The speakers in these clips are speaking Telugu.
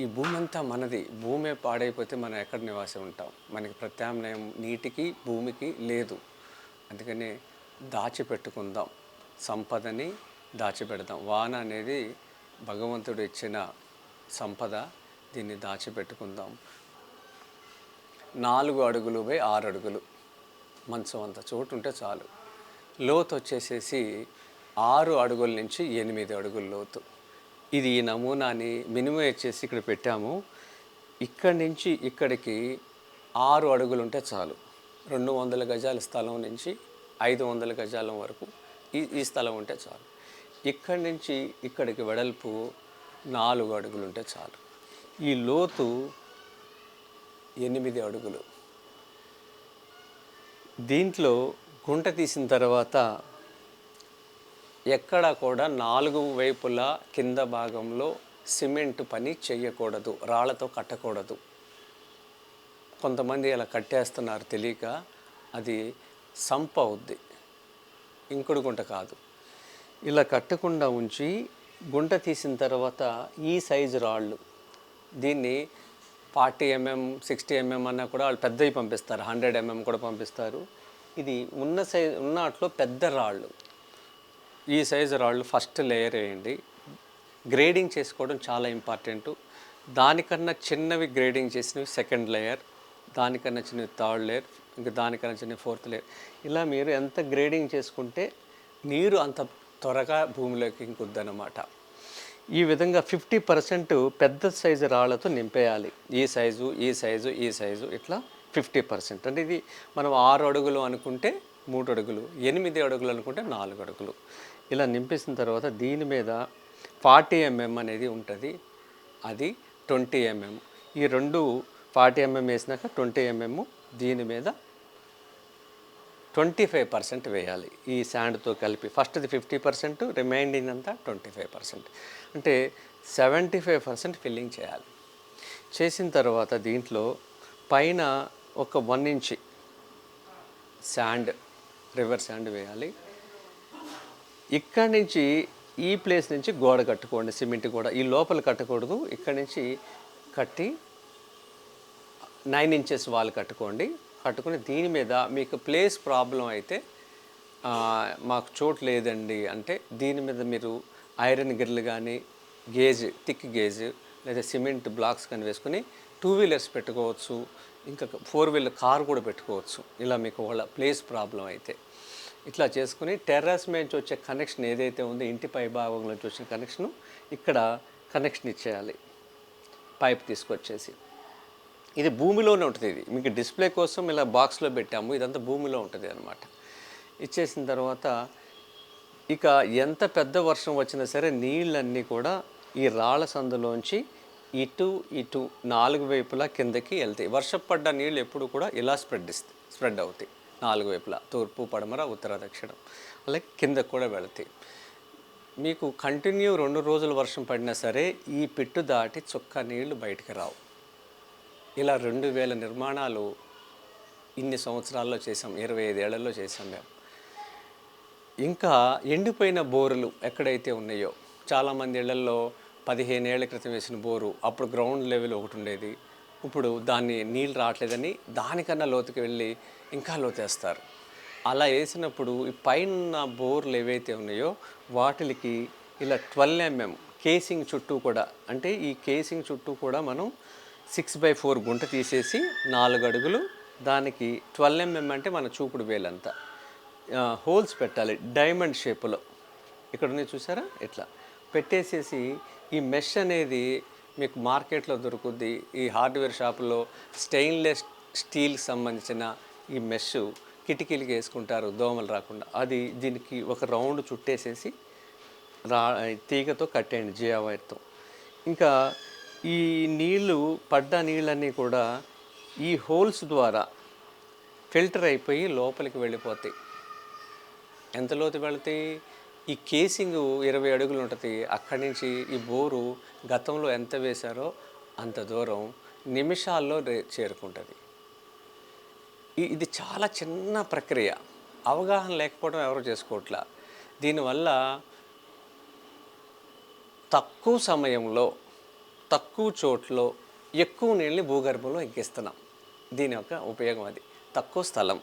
ఈ భూమి అంతా మనది. భూమే పాడైపోతే మనం ఎక్కడ నివాసం ఉంటాం? మనకి ప్రత్యామ్నాయం నీటికి భూమికి లేదు. అందుకని దాచిపెట్టుకుందాం. సంపదని దాచిపెడదాం. వాన అనేది భగవంతుడు ఇచ్చిన సంపద. దీన్ని దాచిపెట్టుకుందాం. నాలుగు అడుగులు బై ఆరు అడుగులు. మంచం అంత చోటు ఉంటే చాలు. లోతు వచ్చేసేసి ఆరు అడుగుల నుంచి ఎనిమిది అడుగుల లోతు. ఇది ఈ నమూనాని మినిమం చేసి ఇక్కడ పెట్టాము. ఇక్కడి నుంచి ఇక్కడికి ఆరు అడుగులు ఉంటే చాలు. రెండు వందల గజాల స్థలం నుంచి ఐదు వందల గజాల వరకు ఈ ఈ స్థలం ఉంటే చాలు. ఇక్కడి నుంచి ఇక్కడికి వెడల్పు నాలుగు అడుగులు ఉంటే చాలు. ఈ లోతు ఎనిమిది అడుగులు. దీంట్లో గుంట తీసిన తర్వాత ఎక్కడ కూడా నాలుగు వైపులా కింద భాగంలో సిమెంట్ పని చేయకూడదు రాళ్ళతో కట్టకూడదు. కొంతమంది అలా కట్టేస్తున్నారు తెలియక అది సంప అవుద్ది ఇంకుడు గుంట కాదు. ఇలా కట్టకుండా ఉంచి గుంట తీసిన తర్వాత ఈ సైజు రాళ్ళు దీన్ని ఫార్టీ ఎంఎం సిక్స్టీ ఎంఎం అన్నా కూడా వాళ్ళు పెద్దవి పంపిస్తారు హండ్రెడ్ ఎంఎం కూడా పంపిస్తారు. ఇది ఉన్న సైజ్ ఉన్నట్లో పెద్ద రాళ్ళు. ఈ సైజు రాళ్ళు ఫస్ట్ లేయర్ వేయండి. గ్రేడింగ్ చేసుకోవడం చాలా ఇంపార్టెంట్. దానికన్నా చిన్నవి గ్రేడింగ్ చేసినవి సెకండ్ లేయర్ దానికన్నా చిన్నవి థర్డ్ లేయర్ ఇంకా దానికన్నా చిన్న ఫోర్త్ లేయర్. ఇలా మీరు ఎంత గ్రేడింగ్ చేసుకుంటే నీరు అంత త్వరగా భూమిలోకి ఇంకొద్దనమాట ఈ విధంగా ఫిఫ్టీ పర్సెంట్ పెద్ద సైజు రాళ్ళతో నింపేయాలి. ఈ సైజు ఈ సైజు ఈ సైజు ఇట్లా ఫిఫ్టీ పర్సెంట్. అంటే ఇది మనం ఆరు అడుగులు అనుకుంటే మూడు అడుగులు ఎనిమిది అడుగులు అనుకుంటే నాలుగు అడుగులు ఇలా నింపేసిన తర్వాత దీని మీద ఫార్టీ ఎంఎం అనేది ఉంటుంది. అది ట్వంటీ ఎంఎం. ఈ రెండు ఫార్టీ ఎంఎం వేసినాక ట్వంటీ ఎంఎం దీని మీద ట్వంటీ ఫైవ్ పర్సెంట్ వేయాలి. ఈ శాండ్తో కలిపి ఫస్ట్ది ఫిఫ్టీ పర్సెంట్ రిమైండింగ్ అంతా ట్వంటీ ఫైవ్ పర్సెంట్. అంటే సెవెంటీ ఫైవ్ పర్సెంట్ ఫిల్లింగ్ చేయాలి. చేసిన తర్వాత దీంట్లో పైన ఒక one inch sand reverse hand వేయాలి. ఇక్కడి నుంచి ఈ ప్లేస్ నుంచి గోడ కట్టుకోండి సిమెంట్ గోడ. ఈ లోపల కట్టకూడదు. ఇక్కడి నుంచి కట్టి నైన్ ఇంచెస్ వాల్ కట్టుకోండి. కట్టుకుని దీని మీద మీకు ప్లేస్ ప్రాబ్లం అయితే మాకు చోటు లేదండి అంటే దీని మీద మీరు ఐరన్ గిర్లు కానీ గేజ్ థిక్ గేజ్ లేదా సిమెంట్ బ్లాక్స్ కానీ వేసుకుని టూ వీలర్స్ పెట్టుకోవచ్చు. ఇంకా ఫోర్ వీలర్ కార్ కూడా పెట్టుకోవచ్చు. ఇలా మీకు వాళ్ళ ప్లేస్ ప్రాబ్లం అయితే. ఇట్లా చేసుకుని టెర్రస్ నుంచి వచ్చే కనెక్షన్ ఏదైతే ఉందో ఇంటి పై భాగంలో నుంచి వచ్చిన కనెక్షన్ ఇక్కడ కనెక్షన్ ఇచ్చేయాలి. పైప్ తీసుకొచ్చేసి. ఇది భూమిలోనే ఉంటుంది ఇది. మీకు డిస్ప్లే కోసం ఇలా బాక్స్లో పెట్టాము. ఇదంతా భూమిలో ఉంటుంది అనమాట ఇచ్చేసిన తర్వాత ఇక ఎంత పెద్ద వర్షం వచ్చినా సరే నీళ్ళన్నీ కూడా ఈ రాళ్ళ సందులోంచి ఇటు ఇటు నాలుగు వైపులా కిందకి వెళ్తాయి వర్షం పడ్డ నీళ్ళు ఎప్పుడు కూడా ఇలా స్ప్రెడ్ ఇస్తాయి స్ప్రెడ్ అవుతాయి. నాలుగు వైపులా తూర్పు పడమర ఉత్తర దక్షిణం. అలాగే కిందకు కూడా వెళతాయి. మీకు కంటిన్యూ రెండు రోజులు వర్షం పడినా సరే ఈ పిట్టు దాటి చుక్క నీళ్ళు బయటికి రావు. ఇలా రెండు వేల నిర్మాణాలు ఇన్ని సంవత్సరాల్లో చేసాం ఇరవై ఐదేళ్ళలో చేసాం మేము. ఇంకా ఎండిపోయిన బోరులు ఎక్కడైతే ఉన్నాయో చాలామంది ఇళ్ళలో పదిహేనేళ్ళ క్రితం వేసిన బోరు అప్పుడు గ్రౌండ్ లెవెల్ ఒకటి ఉండేది. ఇప్పుడు దాన్ని నీళ్ళు రావట్లేదని దానికన్నా లోతుకి వెళ్ళి ఇంకా లోతేస్తారు. అలా వేసినప్పుడు ఈ పైన బోర్లు ఏవైతే ఉన్నాయో వాటికి ఇలా ట్వెల్వ్ ఎంఎం కేసింగ్ చుట్టూ కూడా అంటే ఈ కేసింగ్ చుట్టూ కూడా మనం సిక్స్ బై ఫోర్ గుంట తీసేసి నాలుగు అడుగులు దానికి ట్వెల్వ్ ఎంఎం అంటే మన చూపుడు వేలంతా. హోల్స్ పెట్టాలి డైమండ్ షేప్లో. ఇక్కడ ఉన్నాయి చూసారా? ఇట్లా. పెట్టేసేసి ఈ మెష్ అనేది మీకు మార్కెట్లో దొరుకుద్ది. ఈ హార్డ్వేర్ షాపులో స్టెయిన్లెస్ స్టీల్కి సంబంధించిన ఈ మెష్ కిటికీలకి వేసుకుంటారు దోమలు రాకుండా. అది దీనికి ఒక రౌండ్ చుట్టేసేసి రా తీగతో కట్టేయండి జియా వైర్తో. ఇంకా ఈ నీళ్ళు పడ్డ నీళ్ళన్నీ కూడా ఈ హోల్స్ ద్వారా ఫిల్టర్ అయిపోయి లోపలికి వెళ్ళిపోతాయి. ఎంత లోతు వెళతాయి? ఈ కేసింగ్ ఇరవై అడుగులు ఉంటుంది. అక్కడి నుంచి ఈ బోరు గతంలో ఎంత వేశారో అంత దూరం నిమిషాల్లో చేరుకుంటుంది. ఇది చాలా చిన్న ప్రక్రియ. అవగాహన లేకపోవడం ఎవరు చేసుకోవట్లా దీనివల్ల తక్కువ సమయంలో తక్కువ చోట్లో ఎక్కువ నీళ్ళని భూగర్భంలో ఎక్కిస్తున్నాం. దీని యొక్క ఉపయోగం అది. తక్కువ స్థలం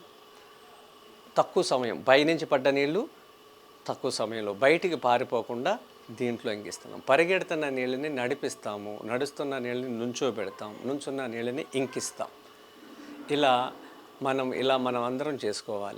తక్కువ సమయం పైనుంచి పడ్డ నీళ్ళు తక్కువ సమయంలో బయటికి పారిపోకుండా దీంట్లో ఇంకిస్తున్నాం. పరిగెడుతున్న నీళ్ళని నడిపిస్తాము నడుస్తున్న నీళ్ళని నుంచోబెడతాం నుంచున్న నీళ్ళని ఇంకిస్తాం. ఇలా మనం ఇలా మనం అందరం చేసుకోవాలి.